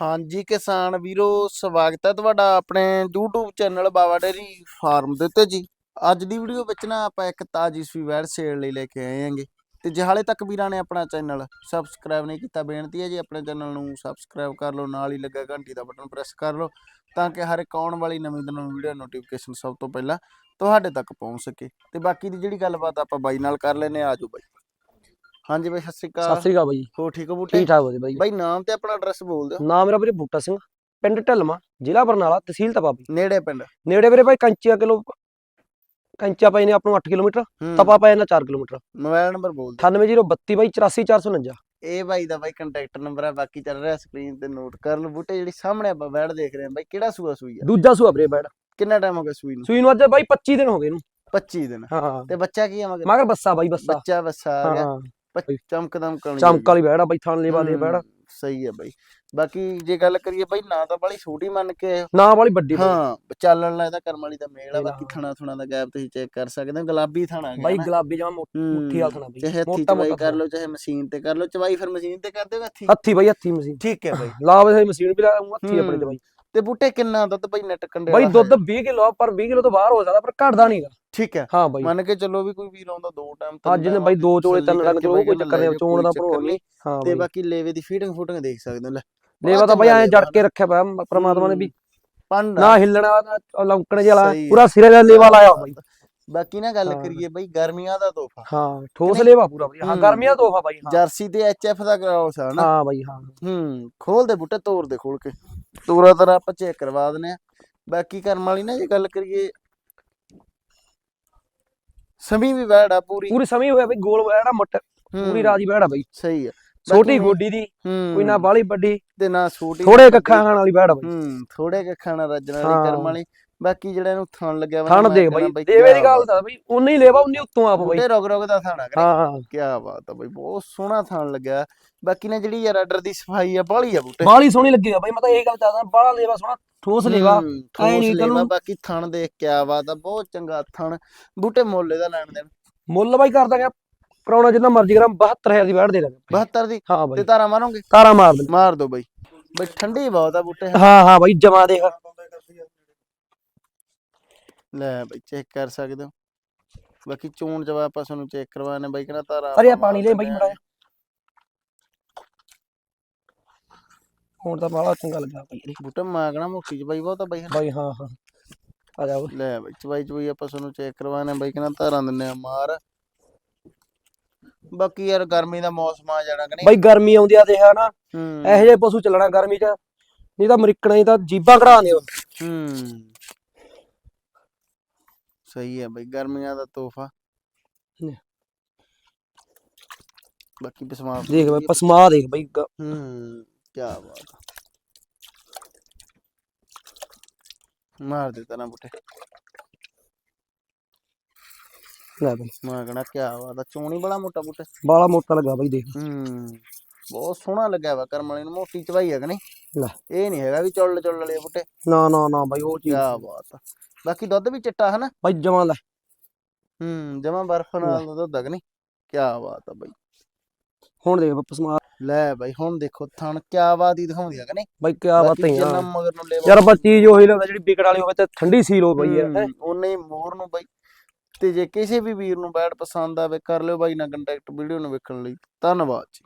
ਹਾਂਜੀ ਕਿਸਾਨ ਵੀਰੋ, ਸਵਾਗਤ ਹੈ ਤੁਹਾਡਾ ਆਪਣੇ YouTube channel Bawa dairy farm ਦੇ ਉੱਤੇ ਜੀ। ਅੱਜ ਦੀ ਵੀਡੀਓ ਵਿੱਚ ਨਾ ਆਪਾਂ ਇੱਕ ਤਾਜੀ ਸੂਈ ਵੈੜ ਸੇਲ ਲਈ ਲੈ ਕੇ ਆਏ ਹਾਂਗੇ। ਤੇ ਜੇ ਹਾਲੇ ਤੱਕ ਵੀਰਾਂ ਨੇ ਆਪਣਾ ਚੈਨਲ ਸਬਸਕ੍ਰਾਈਬ ਨਹੀਂ ਕੀਤਾ, ਬੇਨਤੀ ਹੈ ਜੀ ਆਪਣੇ ਚੈਨਲ ਨੂੰ ਸਬਸਕ੍ਰਾਈਬ ਕਰ ਲਓ, ਨਾਲ ਹੀ ਲੱਗਾ ਘੰਟੀ ਦਾ ਬਟਨ ਪ੍ਰੈਸ ਕਰ ਲਓ, ਤਾਂ ਕਿ ਹਰ ਇੱਕ ਆਉਣ ਵਾਲੀ ਨਵੀਂ ਤੋਂ ਨਵੀਂ ਵੀਡੀਓ ਨੋਟੀਫਿਕੇਸ਼ਨ ਸਭ ਤੋਂ ਪਹਿਲਾਂ ਤੁਹਾਡੇ ਤੱਕ ਪਹੁੰਚ ਸਕੇ। ਤੇ ਬਾਕੀ ਦੀ ਜਿਹੜੀ ਗੱਲਬਾਤ ਆਪਾਂ ਬਾਈ ਨਾਲ ਕਰ ਲੈਨੇ ਆ ਆਜੋ ਬਾਈ। ਹਾਂਜੀ ਬਾਈ ਸਤਿ ਸ਼੍ਰੀ ਸਤਿ ਅਕਾਲ ਸ੍ਰੀ ਅਕਾਲ ਬਾਈ। ਹੋ ਠੀਕ ਹੋ ਬੂਟੇ? ਠੀਕ ਠਾਕ ਵਧੀਆ ਬਾਈ। ਬਾਈ ਨਾਮ ਤੇ ਆਪਣਾ ਐਡਰੈਸ ਬੋਲ ਦਿਓ। ਨਾਮ ਮੇਰਾ ਵੀਰੇ ਬੂਟਾ ਸਿੰਘ ਪਿੰਡ ਢਲਮਾ ਜ਼ਿਲ੍ਹਾ ਬਰਨਾਲਾ ਤਹਿਸੀਲ ਤਪਾ ਬਾਈ ਨੇੜੇ ਪਿੰਡ। ਨੇੜੇ ਵੀਰੇ ਬਾਈ ਕੰਚੀਆ ਕਿਲੋ ਕੰਚਾ ਪਈ ਨੇ ਆਪ ਨੂੰ 8 ਕਿਲੋਮੀਟਰ ਹੂੰ। ਤਪਾ ਨੇ 4 ਕਿਲੋਮੀਟਰ। ਮੋਬਾਈਲ ਨੰਬਰ ਬੋਲ ਦਿਓ। 98032 ਬਾਈ 84449 ਇਹ ਬਾਈ ਦਾ ਬਾਈ ਕੰਟੈਕਟ ਨੰਬਰ ਹੈ ਬਾਕੀ ਚੱਲ ਰਿਹਾ ਸਕਰੀਨ ਤੇ ਨੋਟ ਕਰ ਲਓ। ਬੂਟੇ ਜਿਹੜੀ ਸਾਹਮਣੇ ਆਪਾਂ ਬੈੜ ਦੇਖ ਰਹੇ ਹਾਂ ਬਾਈ ਕਿਹੜਾ ਸੂਆ ਸੂਈ ਆ? ਦੂਜਾ ਸੂਆ ਵੀਰੇ ਬੈੜ ਕਿੰਨਾ ਟਾਈਮ ਹੋ ਗਿਆ ਸੂਈ ਨੂੰ? ਸੂਈ ਨੂੰ ਅੱਜ ਬਾਈ 25 ਦਿਨ ਹੋ ਗਏ ਇਹਨੂੰ। 25 ਦਿਨ। ਹਾਂ। ਤੇ ਬੱਚਾ ਕੀ ਆ ਮਗਰ? ਮਗਰ ਬੱਸਾ ਬਾਈ ਬੱਸਾ। ਬੱਚਾ ਬੱਸਾ ਆ ਗਿਆ। ਹਾਂ। ਚਮਕਦਮ ਕਣੀ ਚਮਕ ਵਾਲੀ ਬੈੜ ਬਾਈ ਥਾਣ ਲੇਵਾ ਦੇ ਬੈੜ ਸਹੀ ਹੈ ਬਾਈ। ਬਾਕੀ ਜੇ ਗੱਲ ਕਰੀਏ ਬਾਈ ਨਾ ਤਾਂ ਬੜੀ ਛੋਟੀ ਮੰਨ ਕੇ ਨਾ ਵਾਲੀ ਵੱਡੀ। ਹਾਂ ਚੱਲਣ ਦਾ ਇਹਦਾ ਕਰਮ ਵਾਲੀ ਦਾ ਮੇਲ ਆ ਬਾਕੀ ਹਾਂ। ਥਣਾ ਥੁਣਾ ਦਾ ਗੈਪ ਤੁਸੀਂ ਚੈੱਕ ਕਰ ਸਕਦੇ ਹੋ ਗੁਲਾਬੀ ਥਣਾ ਹੈਗਾ ਬਾਈ। ਗੁਲਾਬੀ ਜਮਾ ਮੁੱਠੀ ਵਾਲ ਥਣਾ ਬਾਈ। ਮੋਟਾ ਮੋਟਾ ਕਰ ਲਓ ਚਾਹੇ ਮਸ਼ੀਨ ਤੇ ਕਰ ਲਓ ਚਵਾਈ ਫਿਰ ਮਸ਼ੀਨ ਤੇ ਕਰ ਦਿਓ ਹੱਥੀ? ਹੱਥੀ ਬਾਈ ਹੱਥੀ ਮਸ਼ੀਨ। ਠੀਕ ਹੈ ਬਾਈ। ਲਾ ਮਸ਼ੀਨ ਵੀ ਲਾ ਹੱਥੀ ਆਪਣੇ ਤੇ ਹੂੰ। ਬਾਈ। ਤੇ ਬੂਟੇ ਕਿੰਨਾ ਦੁੱਧ ਬਾਈ ਨੈਟ ਕੰਡੇ ਬਾਈ ਦੁੱਧ 20 ਕਿਲੋ ਪਰ 20 ਕਿਲੋ ਤੋਂ ਬਾਹਰ ਹੋ ਸਕਦਾ ਪਰ ਘਟਦਾ ਨਹੀਂਗਾ ਠੀਕ ਹੈ। ਹਾਂ ਬਾਈ। ਮੰਨ ਕੇ ਚੱਲੋ ਵੀ ਕੋਈ ਵੀਰ ਆਉਂਦਾ ਦੋ ਟਾਈਮ ਅੱਜ ਨੇ ਬਾਈ ਦੋ ਚੋਲੇ ਤਿੰਨ ਲੱਗ ਚਲੋ ਕੋਈ ਚੱਕਰ ਨਹੀਂ ਚੋਣ ਦਾ ਭਰੋ ਨਹੀਂ। ਹਾਂ ਤੇ ਬਾਕੀ ਲੇਵੇ ਦੀ ਫੀਟਿੰਗ ਫੂਟਿੰਗ ਦੇਖ ਸਕਦੇ ਹੋ ਲੈ। ਲੇਵਾ ਤਾਂ ਬਾਈ ਐ ਜੜ ਕੇ ਰੱਖਿਆ ਪਿਆ ਪ੍ਰਮਾਤਮਾ ਨੇ ਵੀ। ਪੰਡ। ਨਾ ਹਿੱਲਣਾ ਨਾ ਲੌਂਕਣ ਜਿਹਾ ਹੈ। ਪੂਰਾ ਸਿਰੇ ਦਾ ਲੇਵਾ ਲਾਇਆ ਬਾਈ। ਬਾਕੀ ਨਾ ਗੱਲ ਹਾਂ। ਕਰੀਏ ਬਾਈ ਗਰਮੀਆਂ ਦਾ ਤੋਹਫਾ। ਹਾਂ ਠੋਸ? ਲੇਵਾ ਪੂਰਾ ਬਾਈ। ਹਾਂ ਹੂੰ। ਗਰਮੀਆਂ ਤੋਹਫਾ ਬਾਈ ਹਾਂ। ਜਰਸੀ ਤੇ ਐਚਐਫ ਦਾ ਕਰਾਉਸ ਨਾ। ਹਾਂ ਬਾਈ ਹਾਂ। ਹੂੰ ਖੋਲ ਦੇ ਬੂਟੇ ਤੋੜ ਦੇ ਖੋਲ ਕੇ। ਤੋਰਾ ਤਰਾ ਆਪਾਂ ਚੈੱਕ ਕਰਵਾ ਦਨੇ ਆ ਬਾਕੀ ਕਰਮ ਵਾਲੀ ਨਾ ਜੇ ਗੱਲ ਕਰੀਏ ਸਮੀ ਵੀ ਵੈੜ ਪੂਰੀ। ਪੂਰੀ ਸਮੀ ਹੋਇਆ ਬਾਈ ਗੋਲ ਐੜਾ ਮੁੱਟ ਪੂਰੀ ਰਾਜੀ ਬੈੜਾ ਬਾਈ। ਸਹੀ ਆ। ਛੋਟੀ ਗੋਡੀ ਦੀ ਕੋਈ ਨਾ ਬਾਲੀ ਵੱਡੀ ਤੇ ਨਾ ਛੋਟੀ ਥੋੜੇ ਕੱਖਾਂ ਖਾਣ ਵਾਲੀ ਬੈੜਾ ਬਾਈ। ਹੂੰ ਥੋੜੇ ਕੱਖਾਂ ਨਾਲ ਰੱਜਣ ਵਾਲੀ। ਕਰਮ ਵਾਲੀ। ਬਾਕੀ ਜਿਹੜਾ ਇਹਨੂੰ ਥਣ ਲੱਗਿਆ ਵਾ ਥਣ ਦੇਖ ਬਾਈ ਦੀ ਕਿਆ ਗੱਲ ਦਾ ਬਾਈ ਉਨੇ ਹੀ ਲੇਵਾ ਉਨੇ ਉੱਤੋਂ ਆਪ ਬਾਈ। ਰੁਕ ਰੁਕ ਦਾ ਥਾਣਾ ਕਰੇ। ਹਾਂ ਕੀ ਬਾਤ ਆ ਬਾਈ ਬਹੁਤ ਸੋਹਣਾ ਥਣ ਲੱਗਿਆ। ਬਾਕੀ ਨਾ ਜਿਹੜੀ ਯਾਰ ਆਰਡਰ ਦੀ ਸਫ਼ਾਈ ਆ ਬਾਹਲੀ ਆ ਬੂਟੇ। ਬਾਲੀ ਸੋਹਣੀ ਲੱਗੀ ਆ ਬਾਈ ਮੈਂ ਤਾਂ ਇਹ ਗੱਲ ਚਾਹਦਾ ਬਾਲਾ ਲੇਵਾ ਸੋਹਣਾ ਠੋਸ ਲੇਵਾ ਹੂੰ, ਠੋਸ ਨੀ ਲੇਵਾ, ਤੈਨੂੰ- ਬਾਕੀ ਥਣ ਦੇਖ ਕਿਆ ਬਾਤ ਆ ਬਹੁਤ ਚੰਗਾ ਥਣ। ਬੂਟੇ ਮੁੱਲ ਇਹਦਾ ਲੈਣ ਦੇਣ। ਮੁੱਲ ਬਾਈ ਕਰਦਾ ਗਿਆ ਕਰਾਉਣਾ ਜਿੰਨਾ ਮਰਜ਼ੀ ਕਰਾਂ 72000 ਦੀ ਬੈੜ ਦੇ ਦਾਂਗੇ। 72 ਦੀ? ਹਾਂ ਤੇ ਬਾਈ ਤਾਰਾ ਮਾਰੋਗੇ? ਤਾਰਾ ਮਾਰ ਦੇ ਮਾਰ ਦੋ ਬਾਈ। ਬਈ ਠੰਡੀ ਬਹੁਤ ਆ ਬੂਟੇ। ਹਾਂ ਹਾਂ ਬਾਈ ਜਮਾ ਦੇਖ। ਲੈ ਬਈ ਚੈੱਕ ਕਰ ਸਕਦੇ ਹੋ। ਬਾਕੀ ਚੋਣ ਜਵਾਬ ਆਪਾਂ ਤੁਹਾਨੂੰ ਚੈੱਕ ਕਰਵਾਣੇ ਬਾਈ ਕਹਿੰਦਾ ਤਾਰਾ ਅਰੇ ਆ ਪਾਣੀ ਲੈ ਬਾਈ ਮੜਾ ਹੁਣ ਤਾਂ ਬਾਲਾ ਚੰਗਾ ਲੱਗਾ ਬਾਈ। ਬੂਟੇ ਮਾਗਣਾ ਮੋਟੀ ਚ ਬਾਈ ਬਹੁਤ ਆ ਬਾਈ ਬਾਈ ਹਾਂ ਹਾਂ। ਆ ਜਾ। ਲੈ ਬਾਈ ਚਵਾਈ ਚਵਾਈ ਆਪਾਂ ਤੁਹਾਨੂੰ ਚੈੱਕ ਕਰਵਾਣੇ ਬਾਈ ਕਹਿੰਦਾ ਤਾਰਾਂ ਦਿੰਨੇ ਆ ਮਾਰ। ਬਾਕੀ ਯਾਰ ਗਰਮੀ ਦਾ ਮੌਸਮ ਆ ਜਾਣਾ ਕਿ ਨਹੀਂ? ਬਾਈ ਗਰਮੀ ਆਉਂਦੀ ਆ ਨਾ। ਹੂੰ। ਇਹੋ ਜਿਹੇ ਪਸ਼ੂ ਚੱਲਣਾ ਗਰਮੀ 'ਚ। ਨਹੀਂ ਤਾਂ ਅਮਰੀਕਣਾ ਹੀ ਤਾਂ ਜੀਬਾਂ ਦਿਓ। ਹੂੰ। ਸਹੀ ਹੈ ਬਈ ਗਰਮੀਆਂ ਦਾ ਤੋਹਫਾ। ਬਾਕੀ ਬਸਮਾ ਦੇਖ ਬਾਈ ਪਸਮਾ ਦੇਖ ਬਾਈ ਹੂੰ ਕੀ ਬਾਤ ਮਾਰ ਦੇ ਤਾ ਨਾ ਬੁੱਟੇ। ਲੈ ਬਾਈ। ਮੈਂ ਕਹਣਾ ਕੀ ਬਾਤ ਆ ਚੋਣੀ ਬੜਾ ਮੋਟਾ ਬੁੱਟੇ। ਬਾਲਾ ਮੋਟਾ ਲੱਗਾ ਬਾਈ ਦੇਖ। ਹੂੰ। ਬਹੁਤ ਸੋਹਣਾ ਲੱਗਿਆ ਵਾ ਕਰਮ ਵਾਲੇ ਨੂੰ ਮੋਟੀ ਚਵਾਈ ਹੈ ਕਿ ਨਹੀਂ? ਲੈ। ਇਹ ਨਹੀਂ ਹੈਗਾ ਵੀ ਚੁੱਲ ਚੁੱਲ ਵਾਲੇ ਬੁੱਟੇ। ਨਾ ਨਾ ਨਾ ਬਾਈ ਉਹ ਕੀ ਚੀਜ਼ ਬਾਤ ਆ। ਬਾਕੀ ਦੁੱਧ ਵੀ ਚਿੱਟਾ ਹਨਾ? ਬਾਈ ਜਮਾ ਲੈ। ਹੂੰ ਜਮਾ ਬਰਫ ਨਾਲ ਦਾ ਦੁੱਧ ਹੈ ਕਿ ਨਹੀਂ? ਕੀ ਬਾਤ ਆ ਬਈ। ਹੁਣ ਦੇਖ ਪਸਮਾ ਲੈ ਬਾਈ ਹੁਣ ਦੇਖੋ ਥਣ ਕਿਆ ਬਾਤ ਹੀ ਦਿਖਾਉਂਦੀ ਆ ਕਿ ਨਹੀਂ? ਬਾਈ ਕੀ ਬਾਤ ਬਾਕੀ ਹੈ ਜਿੰਨਾ ਯਾਰ ਮਗਰ ਨੂੰ ਲੈਵਲ ਯਾਰ ਬਸ ਚੀਜ਼ ਉਹੀ ਲੈਂਦਾ ਜਿਹੜੀ ਵਿਕਟ ਵਾਲੀ ਹੋਵੇ ਤੇ ਠੰਡੀ ਸੀਲ ਹੋ ਬਈ ਯਾਰ ਹੈਂ। ਉਹਨੇ ਹੀ ਮੋਰ ਨੂੰ ਬਾਈ। ਤੇ ਜੇ ਕਿਸੇ ਵੀ ਵੀਰ ਨੂੰ ਬੈਡ ਪਸੰਦ ਆਵੇ ਕਰ ਲਿਓ ਬਾਈ ਨਾਲ ਕੰਟੈਕਟ ਵੀਡੀਓ ਨੂੰ ਵੇਖਣ ਲਈ। ਧੰਨਵਾਦ ਜੀ।